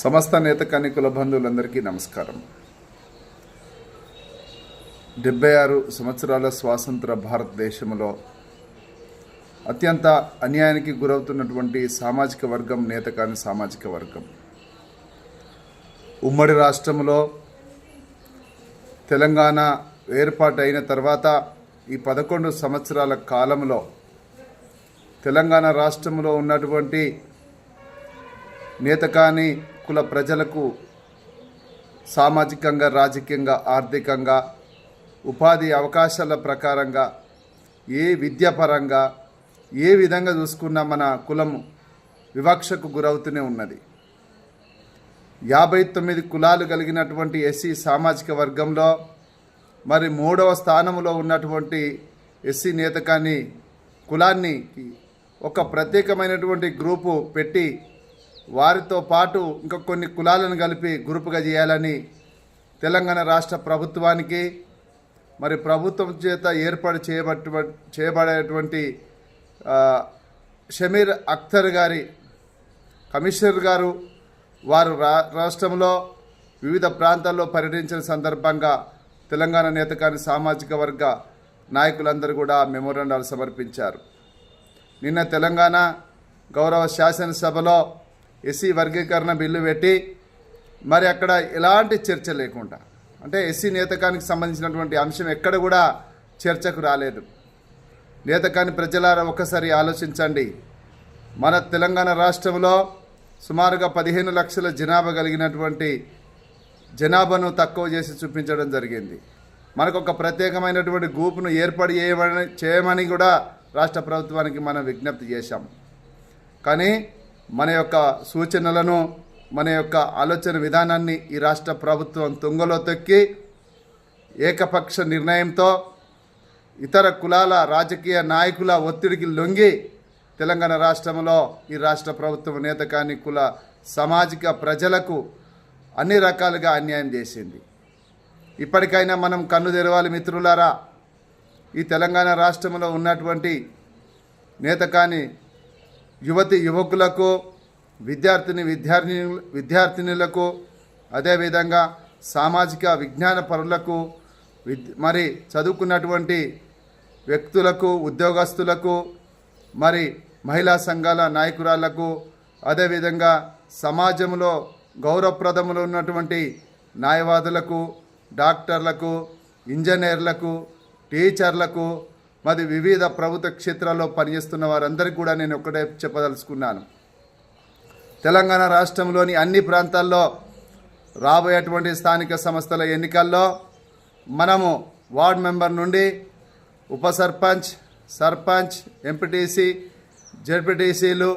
సమస్త నేత కన్నికుల బంధువులందరికీ నమస్కారం. డెబ్బై ఆరు సంవత్సరాల స్వాతంత్ర భారతదేశంలో అత్యంత అన్యాయానికి గురవుతున్నటువంటి సామాజిక వర్గం నేత కాని సామాజిక వర్గం. ఉమ్మడి రాష్ట్రంలో తెలంగాణ ఏర్పాటు అయిన తర్వాత ఈ పదకొండు సంవత్సరాల కాలంలో తెలంగాణ రాష్ట్రంలో ఉన్నటువంటి నేతకాని కుల ప్రజలకు సామాజికంగా రాజకీయంగా ఆర్థికంగా ఉపాధి అవకాశాల ప్రకారంగా ఏ విద్యాపరంగా ఏ విధంగా చూసుకున్నా మన కులం వివక్షకు గురవుతూనే ఉన్నది. యాభై తొమ్మిది కులాలు కలిగినటువంటి ఎస్సీ సామాజిక వర్గంలో మరి మూడవ స్థానంలో ఉన్నటువంటి ఎస్సీ నేతకాన్ని కులాన్ని ఒక ప్రత్యేకమైనటువంటి గ్రూపు పెట్టి వారితో పాటు ఇంకా కొన్ని కులాలను కలిపి గ్రూపుగా చేయాలని తెలంగాణ రాష్ట్ర ప్రభుత్వానికి మరి ప్రభుత్వం చేత ఏర్పాటు చేయబట్టు చేయబడేటువంటి షమీర్ అఖ్తర్ గారి కమిషనర్ గారు వారు రా రాష్ట్రంలో వివిధ ప్రాంతాల్లో పర్యటించిన సందర్భంగా తెలంగాణ నేతకాని సామాజిక వర్గ నాయకులందరూ కూడా మెమోరాండాలు సమర్పించారు. నిన్న తెలంగాణ గౌరవ శాసనసభలో ఎస్సీ వర్గీకరణ బిల్లు పెట్టి మరి అక్కడ ఎలాంటి చర్చ లేకుండా అంటే ఎస్సీ నేతకానికి సంబంధించినటువంటి అంశం ఎక్కడ కూడా చర్చకు రాలేదు. నేతకాని ప్రజలారా ఒక్కసారి ఆలోచించండి. మన తెలంగాణ రాష్ట్రంలో సుమారుగా పదిహేను లక్షల జనాభా కలిగినటువంటి జనాభాను తక్కువ చేసి చూపించడం జరిగింది. మనకు ఒక ప్రత్యేకమైనటువంటి గ్రూపును ఏర్పాటు చేయమని చేయమని కూడా రాష్ట్ర ప్రభుత్వానికి మనం విజ్ఞప్తి చేశాం. కానీ మన యొక్క సూచనలను మన యొక్క ఆలోచన విధానాన్ని ఈ రాష్ట్ర ప్రభుత్వం తుంగలో తొక్కి ఏకపక్ష నిర్ణయంతో ఇతర కులాల రాజకీయ నాయకుల ఒత్తిడికి లొంగి తెలంగాణ రాష్ట్రంలో ఈ రాష్ట్ర ప్రభుత్వం నేత కాని కుల సామాజిక ప్రజలకు అన్ని రకాలుగా అన్యాయం చేసింది. ఇప్పటికైనా మనం కన్ను తెరవాలి మిత్రులారా. ఈ తెలంగాణ రాష్ట్రంలో ఉన్నటువంటి నేత కాని యువతి యువకులకు విద్యార్థిని విద్యార్థిని విద్యార్థినులకు అదేవిధంగా సామాజిక విజ్ఞాన పరులకు విద్ మరి చదువుకున్నటువంటి వ్యక్తులకు ఉద్యోగస్తులకు మరి మహిళా సంఘాల నాయకురాళ్ళకు అదేవిధంగా సమాజంలో గౌరవప్రదములు ఉన్నటువంటి న్యాయవాదులకు డాక్టర్లకు ఇంజనీర్లకు టీచర్లకు మరి వివిధ ప్రభుత్వ క్షేత్రాల్లో పనిచేస్తున్న వారందరికీ కూడా నేను ఒకటే చెప్పదలుచుకున్నాను. తెలంగాణ రాష్ట్రంలోని అన్ని ప్రాంతాల్లో రాబోయేటువంటి స్థానిక సంస్థల ఎన్నికల్లో మనము వార్డ్ మెంబర్ నుండి ఉప సర్పంచ్ సర్పంచ్ ఎంపీటీసీ జెడ్పీటీసీలు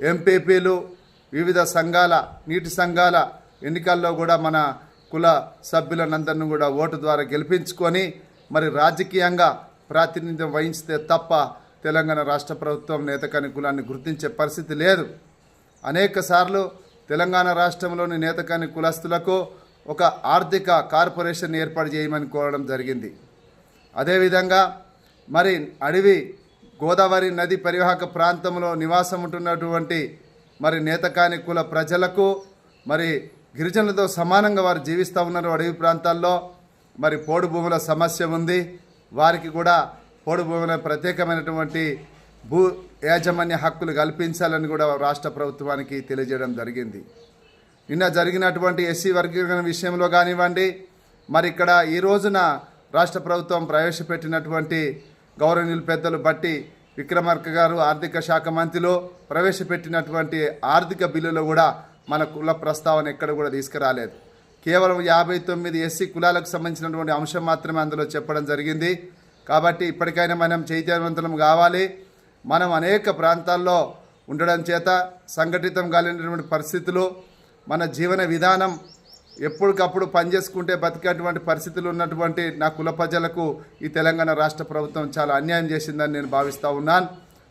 ఎంపీపీలు వివిధ సంఘాల నీటి సంఘాల ఎన్నికల్లో కూడా మన కుల సభ్యులనందరిని కూడా ఓటు ద్వారా గెలిపించుకొని మరి రాజకీయంగా ప్రాతినిధ్యం వహించితే తప్ప తెలంగాణ రాష్ట్ర ప్రభుత్వం నేతకాని కులాన్ని గుర్తించే పరిస్థితి లేదు. అనేక సార్లు తెలంగాణ రాష్ట్రంలోని నేతకాని కులస్తులకు ఒక ఆర్థిక కార్పొరేషన్ ఏర్పాటు చేయమని కోరడం జరిగింది. అదేవిధంగా మరి అడవి గోదావరి నది పరివాహక ప్రాంతంలో నివాసం ఉంటున్నటువంటి మరి నేతకాని కుల ప్రజలకు మరి గిరిజనులతో సమానంగా వారు జీవిస్తూ ఉన్నారు అడవి ప్రాంతాల్లో. మరి పోడు భూముల సమస్య ఉంది. వారికి కూడా పోడు భూముల ప్రత్యేకమైనటువంటి భూ యాజమాన్య హక్కులు కల్పించాలని కూడా రాష్ట్ర ప్రభుత్వానికి తెలియజేయడం జరిగింది. నిన్న జరిగినటువంటి ఎస్సీ వర్గీకరణ విషయంలో కానివ్వండి మరి ఇక్కడ ఈ రోజున రాష్ట్ర ప్రభుత్వం ప్రవేశపెట్టినటువంటి గౌరవనీయులు పెద్దలు బట్టి విక్రమార్క గారు ఆర్థిక శాఖ మంత్రిలో ప్రవేశపెట్టినటువంటి ఆర్థిక బిల్లులో కూడా మన కుల ప్రస్తావన ఎక్కడ కూడా తీసుకురాలేదు. కేవలం యాభై తొమ్మిది ఎస్సీ కులాలకు సంబంధించినటువంటి అంశం మాత్రమే అందులో చెప్పడం జరిగింది. కాబట్టి ఇప్పటికైనా మనం చైతన్యవంతులం కావాలి. మనం అనేక ప్రాంతాల్లో ఉండడం చేత సంఘటితం కాలేనటువంటి పరిస్థితులు మన జీవన విధానం ఎప్పటికప్పుడు పనిచేసుకుంటే బతికేటువంటి పరిస్థితులు ఉన్నటువంటి నా కుల ప్రజలకు ఈ తెలంగాణ రాష్ట్ర ప్రభుత్వం చాలా అన్యాయం చేసిందని నేను భావిస్తూ ఉన్నాను.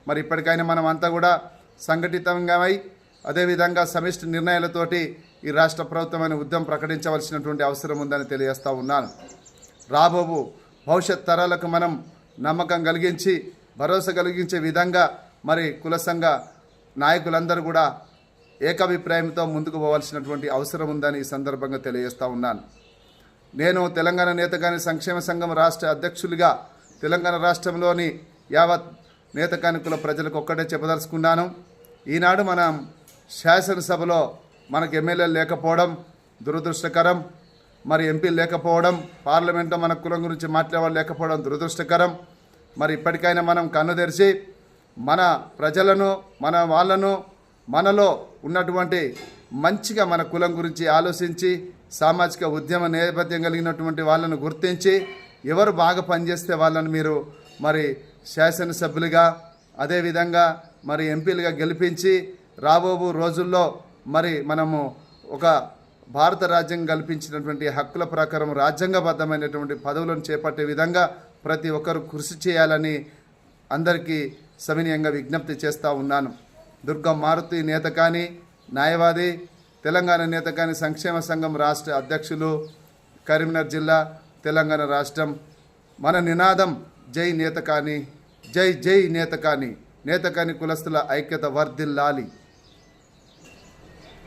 మరి ఇప్పటికైనా మనం అంతా కూడా సంఘటితంగా అయి అదేవిధంగా సమిష్టి నిర్ణయాలతోటి ఈ రాష్ట్ర ప్రభుత్వమైన ఉద్యమం ప్రకటించవలసినటువంటి అవసరం ఉందని తెలియజేస్తూ ఉన్నాను. రాబోవు భవిష్యత్ తరాలకు మనం నమ్మకం కలిగించి భరోసా కలిగించే విధంగా మరి కుల సంఘ నాయకులందరూ కూడా ఏకాభిప్రాయంతో ముందుకు పోవాల్సినటువంటి అవసరం ఉందని ఈ సందర్భంగా తెలియజేస్తూ ఉన్నాను. నేను తెలంగాణ నేతకాని సంక్షేమ సంఘం రాష్ట్ర అధ్యక్షులుగా తెలంగాణ రాష్ట్రంలోని యావత్ నేతకానికుల ప్రజలకు ఒక్కటే చెప్పదలుచుకున్నాను. ఈనాడు మనం శాసనసభలో మనకు ఎమ్మెల్యేలు లేకపోవడం దురదృష్టకరం. మరి ఎంపీ లేకపోవడం పార్లమెంట్లో మన కులం గురించి మాట్లాడేవాళ్ళు లేకపోవడం దురదృష్టకరం. మరి ఇప్పటికైనా మనం కన్ను తెరిచి మన ప్రజలను మన వాళ్ళను మనలో ఉన్నటువంటి మంచిగా మన కులం గురించి ఆలోచించి సామాజిక ఉద్యమ నేపథ్యం కలిగినటువంటి వాళ్ళను గుర్తించి ఎవరు బాగా పనిచేస్తే వాళ్ళని మీరు మరి శాసనసభ్యులుగా అదేవిధంగా మరి ఎంపీలుగా గెలిపించి రాబోబు రోజుల్లో మరి మనము ఒక భారత రాజ్యం కల్పించినటువంటి హక్కుల ప్రకారం రాజ్యాంగబద్ధమైనటువంటి పదవులను చేపట్టే విధంగా ప్రతి ఒక్కరు కృషి చేయాలని అందరికీ సవినయంగా విజ్ఞప్తి చేస్తూ ఉన్నాను. దుర్గం మారుతి నేత కానీ న్యాయవాది తెలంగాణ నేత కానీ సంక్షేమ సంఘం రాష్ట్ర అధ్యక్షులు కరీంనగర్ జిల్లా తెలంగాణ రాష్ట్రం మన నినాదం జై నేత కానీ జై జై నేత కానీ నేత కాని కులస్తుల ఐక్యత వర్ధిల్లాలి.